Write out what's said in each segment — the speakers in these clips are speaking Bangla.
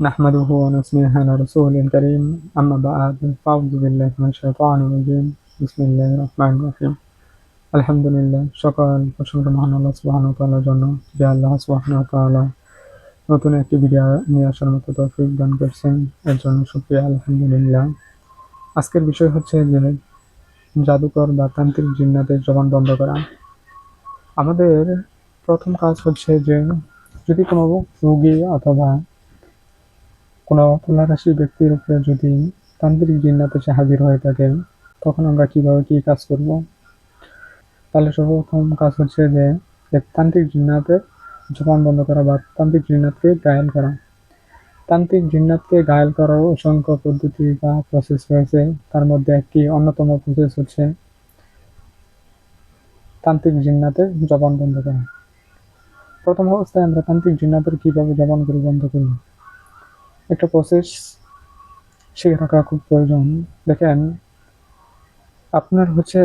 نحمده ونثنيه على رسوله الكريم أما بعد فأعوذ بالله من الشيطان الرجيم بسم الله الرحمن الرحيم আলহামদুলিল্লাহ সকাল প্রশংসা মহান আল্লাহ সুবহান তাআলার জন্য যে আল্লাহ সুবহান তাআলা নতুন একটি ভিডিও নিয়ে আসার মতো তৌফিক দান করছেন এর জন্য শুকরিয়া আলহামদুলিল্লাহ আজকের বিষয় হচ্ছে যে জাদুকর বা তান্ত্রিক জিন্নাতের জবান বন্ধ করা আমাদের প্রথম কাজ হচ্ছে যে যদি কোনো রোগী অথবা কোনো তুলারাশি ব্যক্তির উপরে যদি তান্ত্রিক জিন্নাত এসে হাজির হয়ে থাকে, তখন আমরা কীভাবে কি কাজ করব? তাহলে সর্বপ্রথম কাজ হচ্ছে যে তান্ত্রিক জিন্নাতের জবান বন্ধ করা বা তান্ত্রিক জিন্নাতকে গায়েল করা। তান্ত্রিক জিন্নাতকে গায়েল করার অসংখ্য পদ্ধতি বা প্রসেস রয়েছে। তার মধ্যে একটি অন্যতম প্রসেস হচ্ছে তান্ত্রিক জিন্নাতের জবান বন্ধ করা। প্রথম অবস্থায় আমরা তান্ত্রিক জিন্নাতের কীভাবে জবানগুলো বন্ধ করব? একটা প্রসেস শিখে রাখা খুব প্রয়োজন। দেখেন, আপনার হচ্ছে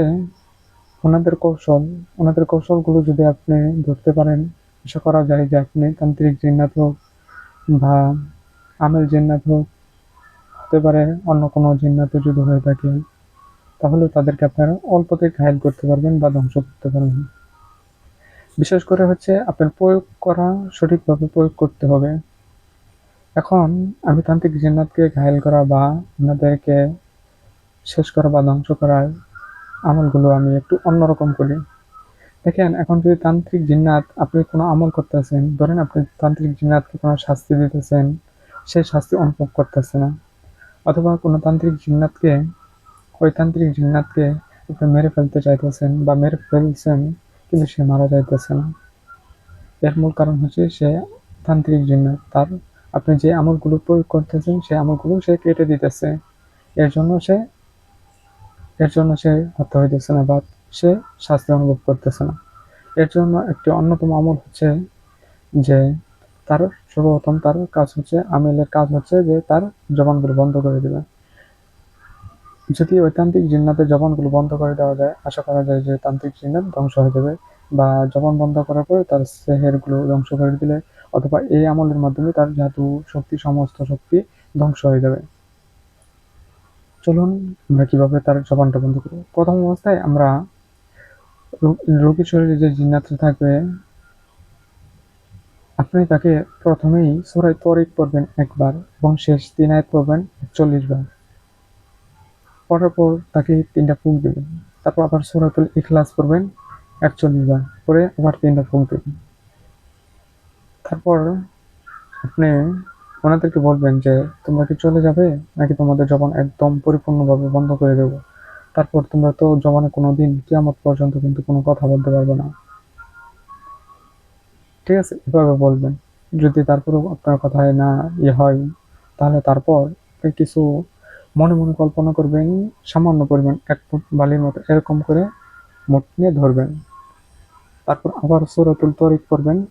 ওনাদের কৌশল, ওনাদের কৌশলগুলো যদি আপনি ধরতে পারেন, আশা করা যায় যে আপনি তান্ত্রিক জিন্নাত হোক বা আমের জিন্নাত হোক, হতে পারে অন্য কোনো জিন্নাত যদি হয়ে থাকে, তাহলে তাদেরকে আপনারা অল্পতে ঘায়ল করতে পারবেন বা ধ্বংস করতে পারবেন। বিশেষ করে হচ্ছে আপনার প্রয়োগ করা সঠিকভাবে প্রয়োগ করতে হবে। এখন আমি তান্ত্রিক জিন্নাতকে ঘায়ল করা বা ওনাদেরকে শেষ করা বা ধ্বংস করার আমলগুলো আমি একটু অন্যরকম করি। দেখেন, এখন যদি তান্ত্রিক জিন্নাত আপনি কোনো আমল করতেছেন, ধরেন আপনি তান্ত্রিক জিন্নাতকে কোনো শাস্তি দিতেছেন, সেই শাস্তি অনুভব করতেছে না। অথবা কোনো তান্ত্রিক জিন্নাতকে, ওই তান্ত্রিক জিন্নাতকে আপনি মেরে ফেলতে চাইতেছেন বা মেরে ফেলছেন কিন্তু সে মারা যাইতেছে না। এর মূল কারণ হচ্ছে সে তান্ত্রিক জিন্নাত, তার আপনি যে আমলগুলো প্রয়োগ করতেছেন, সেই আমলগুলো সে কেটে দিতেছে। এর জন্য সে, এর জন্য সে হত্যা হইতেছে না বা সে শাস্তি অনুভব করতেছে না। এর জন্য একটি অন্যতম আমল হচ্ছে যে, তার সর্বপ্রথম তার কাজ হচ্ছে, আমিলের কাজ হচ্ছে যে তার জবানগুলো বন্ধ করে দেবে। যদি ওই তান্ত্রিক জিন্নাতের জবানগুলো বন্ধ করে দেওয়া যায়, আশা করা যায় যে তান্ত্রিক জিন্নাত ধ্বংস হয়ে যাবে বা জবান বন্ধ করার পরে তার সেহেরগুলো ধ্বংস করে দিলে অথবা এই আমলের মাধ্যমে তার জাদু শক্তি, সমস্ত শক্তি ধ্বংস হয়ে যাবে। চলুন আমরা কীভাবে তার জবানটা বন্ধ করব। প্রথম অবস্থায় আমরা রোগীর শরীরে যে জিন্নাতটা থাকবে, আপনি তাকে প্রথমেই সুরাই তরিক পড়বেন একবার এবং শেষ তিন আয়াত পড়বেন একচল্লিশ বার। পড়ার পর তাকে তিনটা ফুক দেবেন। তারপর আবার সুরাতুল ইখলাস পড়বেন একচল্লিশ বার। পরে আবার তিনটা ফুক দেবেন। তারপর আপনি ওনাদেরকে বলবেন যে, তোমরা কি চলে যাবে? নাকি তোমাদের জবান একদম পরিপূর্ণভাবে বন্ধ করে দেব? তারপর, তোমরা তো জবানে কোনো দিন কিয়ামত পর্যন্ত কিন্তু কোনো কথা বলতে পারবে না। ঠিক আছে, এভাবে বলবেন। যদি তারপরেও আপনার কথায় না ইয়ে হয়, তাহলে তারপর কিছু মনে মনে কল্পনা করবেন, সামান্য পরিমাণ এক ফুট বালির মতো এরকম করে মুঠ নিয়ে ধরবেন। তারপর আবার সুরাতুল তরিক করবেন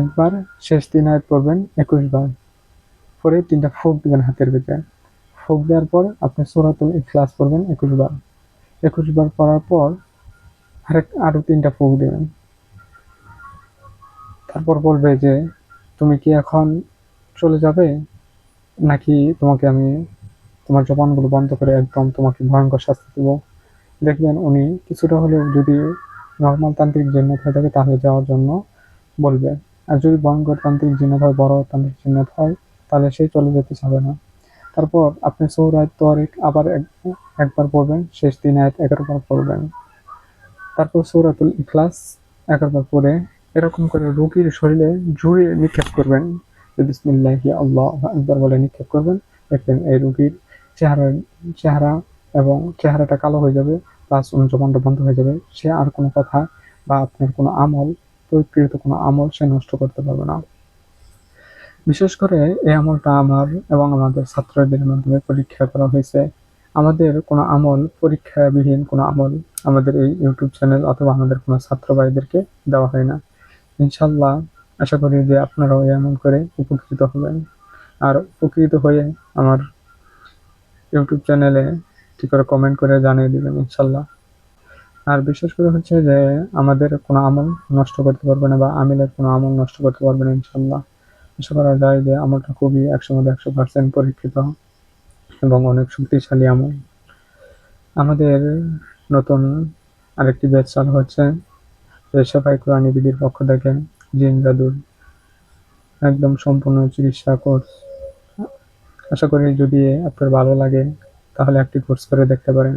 একবার শেষ তিন আয়াত পড়বেন একুশ বার। পরে তিনটা ফুক দিবেন হাতের ভিতরে। ফুক দেওয়ার পর আপনি সুরাতুল ইখলাস পড়বেন একুশ বার। একুশ বার পড়ার পর আরেক আরও তিনটা ফুক দেবেন। তারপর বলবে যে, তুমি কি এখন চলে যাবে? নাকি তোমাকে আমি তোমার জবানগুলো বন্ধ করে একদম তোমাকে ভয়ঙ্কর শাস্তি দেবো? দেখবেন উনি কিছুটা হলেও যদি নর্মাল তান্ত্রিক জিন্নাত হয়ে থাকে, তাহলে যাওয়ার জন্য বলবে। আর যদি ভয়ঙ্কর তান্ত্রিক জিন্নাত হয়, বড় তান্ত্রিক জিন্নাত হয়, তাহলে সে চলে যেতে চাবে না। তারপর আপনি সৌরায় তোয়ারিক আবার একবার পড়বেন, শেষ দিন আয়াত এগারো বার পড়বেন। তারপর সৌরাতুল ইখলাস এগারো বার পড়ে এরকম করে রোগীর শরীরে জুড়ে নিক্ষেপ করবেন। বিসমিল্লাহি আল্লাহ একবার বলে নিক্ষেপ করবেন, দেখবেন এই রোগীর চেহারা চেহারা এবং চেহারাটা কালো হয়ে যাবে, প্লাস জবানটা বন্ধ হয়ে যাবে। সে আর কোনো কথা বা আপনার কোনো আমল প্রকৃত কোনো আমল সে নষ্ট করতে পারবে না। বিশেষ করে এই আমলটা আমার এবং আমাদের ছাত্রদের মাধ্যমে পরীক্ষা করা হয়েছে। আমাদের কোনো আমল পরীক্ষাবিহীন কোনো আমল আমাদের এই ইউটিউব চ্যানেল অথবা আমাদের কোনো ছাত্র ভাইদেরকে দেওয়া হয় না। ইনশাল্লাহ আশা করি যে আপনারাও এই আমল করে উপকৃত হবেন। আর উপকৃত হয়ে আমার ইউটিউব চ্যানেলে ঠিক করে কমেন্ট করে জানিয়ে দেবেন ইনশাল্লাহ আর বিশেষ করে হচ্ছে যে আমাদের কোনো আমল নষ্ট করতে পারবে না বা আমিলের কোনো আমল নষ্ট করতে পারবে না ইনশাল্লাহ আশা করা যায় যে আমলটা খুবই একশো মধ্যে একশো পার্সেন্ট পরীক্ষিত এবং অনেক শক্তিশালী আমল। আমাদের নতুন আরেকটি ব্যাচ চালু হচ্ছে রেশাফাই কোরআনী বিডির পক্ষ থেকে জিন, জাদুর একদম সম্পূর্ণ চিকিৎসা কোর্স। আশা করি যদি আপনার ভালো লাগে, তাহলে একটি কোর্স করে দেখতে পারেন।